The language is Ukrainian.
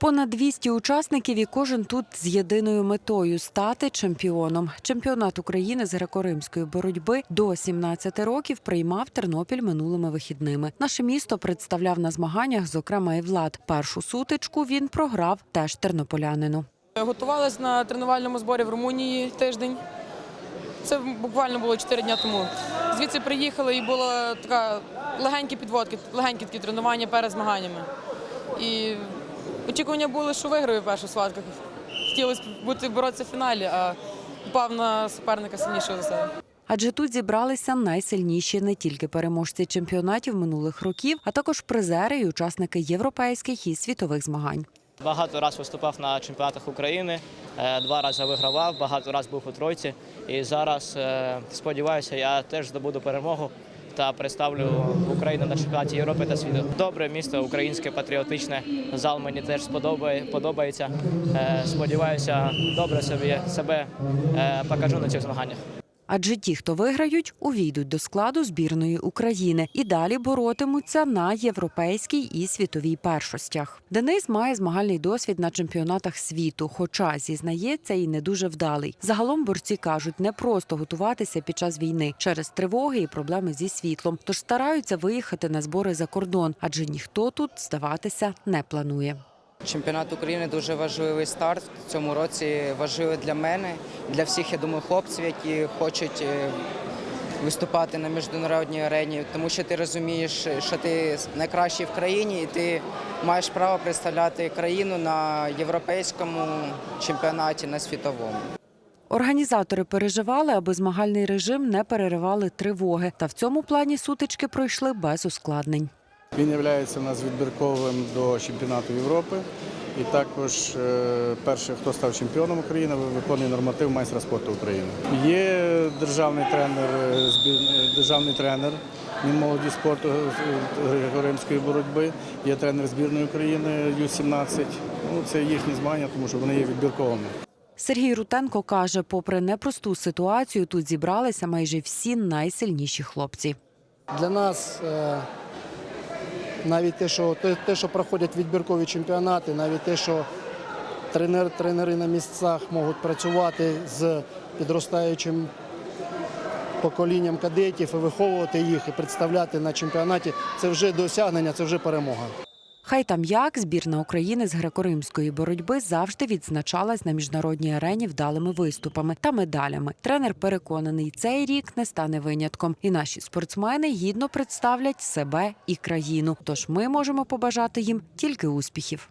Понад 200 учасників і кожен тут з єдиною метою стати чемпіоном. Чемпіонат України з греко-римської боротьби до 17 років приймав Тернопіль минулими вихідними. Наше місто представляв на змаганнях, зокрема, і влад. Першу сутичку він програв теж тернополянину. Готувалась на тренувальному зборі в Румунії тиждень. Це буквально було 4 дні тому. Звідси приїхали і було така легенькі підводки, легенькі такі тренування перед змаганнями. І очікування були, що виграю першу схватку. Хотілося б бути боротися в фіналі, а впав на суперника сильнішого за себе. Адже тут зібралися найсильніші не тільки переможці чемпіонатів минулих років, а також призери і учасники європейських і світових змагань. Багато разів виступав на чемпіонатах України, е, два рази вигравав, багато разів був у тройці. І зараз е, сподіваюся, я теж здобуду перемогу та представлю Україну на чемпіонаті Європи та світу. Добре місто, українське, патріотичне. Зал мені теж подобається. Е, Сподіваюся, добре собі себе е, покажу на цих змаганнях. Адже ті, хто виграють, увійдуть до складу збірної України і далі боротимуться на європейській і світовій першостях. Денис має змагальний досвід на чемпіонатах світу, хоча зізнається і не дуже вдалий. Загалом борці кажуть, не просто готуватися під час війни через тривоги і проблеми зі світлом, тож стараються виїхати на збори за кордон, адже ніхто тут здаватися не планує. Чемпіонат України дуже важливий старт в цьому році. Важливий для мене, для всіх, я думаю, хлопців, які хочуть е, виступати на міжнародній арені, тому що ти розумієш, що ти найкращий в країні, і ти маєш право представляти країну на європейському чемпіонаті, на світовому. Організатори переживали, аби змагальний режим не переривали тривоги, та в цьому плані сутички пройшли без ускладнень. Він є у нас відбірковим до чемпіонату Європи. І також е, перший, хто став чемпіоном України, виконує норматив майстра спорту України. Є державний тренер, е, е, державний тренер молоді спорту римської боротьби. Є тренер збірної України Ю-17. Ну, це їхні змагання, тому що вони є відбірковими. Сергій Рутенко каже, попри непросту ситуацію, тут зібралися майже всі найсильніші хлопці. Для нас навіть те, що те, що проходять відбіркові чемпіонати, навіть те, що тренер, тренери на місцях можуть працювати з підростаючим поколінням кадетів і виховувати їх і представляти на чемпіонаті, це вже досягнення, це вже перемога. Хай там як збірна України з греко-римської боротьби завжди відзначалась на міжнародній арені вдалими виступами та медалями. Тренер переконаний, цей рік не стане винятком, і наші спортсмени гідно представлять себе і країну. Тож ми можемо побажати їм тільки успіхів.